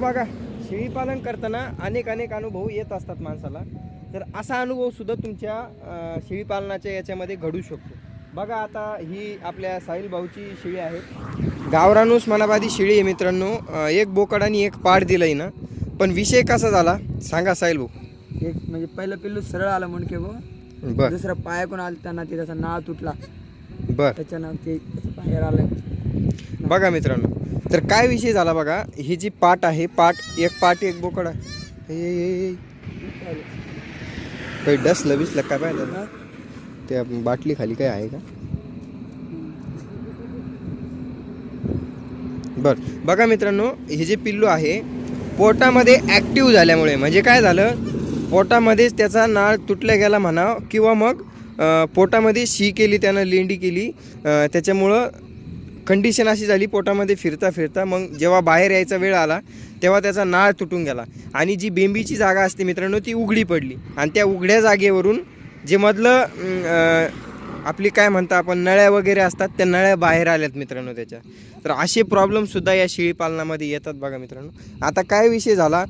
बघा शेळीपालन करताना अनेक अनेक अनुभव येत असतात माणसाला. तर असा अनुभव सुद्धा तुमच्या शेळीपालनाच्या याच्यामध्ये घडू शकतो. बघा आता ही आपल्या साहिल भाऊची शेळी आहे. गावरान उस्मानाबादी शेळी आहे मित्रांनो. एक बोकड आणि एक पाड दिलंय ना. पण विषय कसा झाला? सांगा साहिल भाऊ. एक म्हणजे पहिलं पिल्लू सरळ आलं म्हणके बघ बर. दुसरं पायाकडून आलं त्यांना ते त्याचा नाळ तुटला. बर. त्याच्यानं ते बाहेर आलं. बघा मित्रांनो. तर काय विषय झाला बघा ही जी पाट आहे पाट एक पाट एक बोकड आहे. हे, काही डसलं बिसलं काय पाहिलं? ना त्या बाटली खाली काय आहे का? बर बघा मित्रांनो हे जे पिल्लू आहे पोटामध्ये ॲक्टिव्ह झाल्यामुळे म्हणजे काय झालं? पोटामध्येच त्याचा नाळ तुटला गेला म्हणा किंवा मग पोटामध्ये शी केली त्यानं लेंडी केली त्याच्यामुळं कंडिशन अशी झाली पोटामध्ये फिरता फिरता मग जेव्हा बाहेर यायचा वेळ आला तेव्हा त्याचा नाळ तुटून गेला. आणि जी बेंबीची जागा असते मित्रांनो ती उघडी पडली. आणि त्या उघड्या जागेवरून जे मधलं आपली काय म्हणता आपण नळ्या वगैरे असतात त्या नळ्या बाहेर आल्यात मित्रांनो त्याच्या. तर असे प्रॉब्लेमसुद्धा या शेळीपालनामध्ये येतात बघा मित्रांनो. आता काय विषय झाला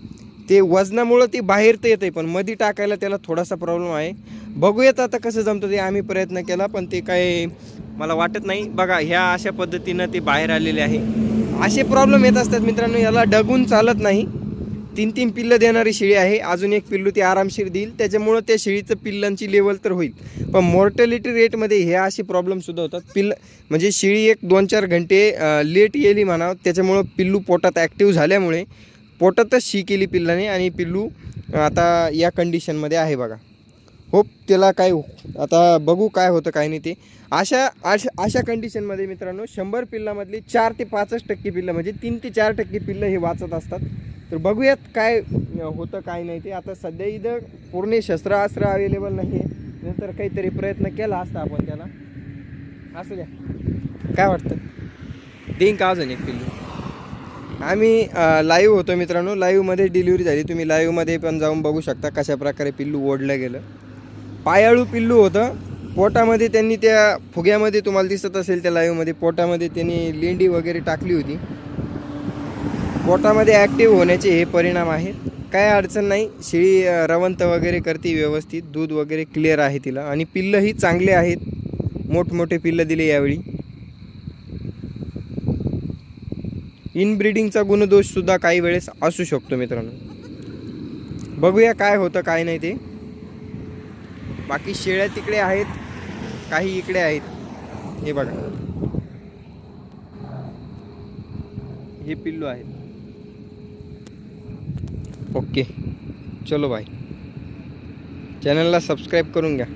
ते वजनामुळं ते बाहेर तर येते पण मध्ये टाकायला त्याला थोडासा प्रॉब्लेम आहे. बघूयात आता कसं जमतं ते आम्ही प्रयत्न केला पण ते काय मला वाटत नाही. बघा ह्या अशा पद्धतीनं ते बाहेर आलेले आहे. असे प्रॉब्लेम येत असतात मित्रांनो याला डगून चालत नाही. तीन तीन पिल्लं देणारी शिळी आहे. अजून एक पिल्लू ती आरामशीर देईल. त्याच्यामुळं त्या शिळीचं पिल्लांची लेवल तर होईल. पण मॉर्टॅलिटी रेटमध्ये हे असे प्रॉब्लेमसुद्धा होतात. पिल्ल म्हणजे शिळी एक दोन चार घंटे लेट येली म्हणावं. त्याच्यामुळं पिल्लू पोटात ॲक्टिव्ह झाल्यामुळे पोटातच शी केली पिल्लाने आणि पिल्लू आता या कंडिशनमध्ये आहे बघा. होप त्याला काय आता बघू काय होतं काय नाही ते. अशा अशा अशा कंडिशनमध्ये मित्रांनो शंभर पिल्लामधली चार ते पाचच टक्के पिल्लं म्हणजे तीन ते चार टक्के पिल्लं हे वाचत असतात. तर बघूयात काय होतं काय नाही ते. आता सध्या इथं पूर्ण शस्त्रास्त्र अवेलेबल नाही आहे नंतर काहीतरी प्रयत्न केला असता आपण त्याला. असू द्या. काय वाटतं? देईन का अजून एक पिल्लू? आम्ही लाईव्ह होतो मित्रांनो. लाईव्हमध्ये डिलिव्हरी झाली. तुम्ही लाईव्हमध्ये पण जाऊन बघू शकता कशा प्रकारे पिल्लू ओढलं गेलं. पायाळू पिल्लू होतं. पोटामध्ये त्यांनी त्या फुग्यामध्ये तुम्हाला दिसत असेल त्या लाईव्हमध्ये पोटामध्ये त्यांनी लेंडी वगैरे टाकली होती. पोटामध्ये ॲक्टिव्ह होण्याचे हे परिणाम आहेत. काय अडचण नाही शेळी रवंत वगैरे करते व्यवस्थित दूध वगैरे क्लिअर आहे तिला. आणि पिल्लंही चांगले आहेत. मोठमोठे पिल्लं दिले यावेळी. इनब्रीडिंगचा गुणदोषसुद्धा काही वेळेस असू शकतो मित्रांनो. बघूया काय होतं काय नाही ते. बाकी शेळ्या तिकडे आहेत काही इकडे आहेत. हे बघा. हे पिल्लू आहेत. ओके. चलो बाय. चॅनलला सबस्क्राईब करून घ्या.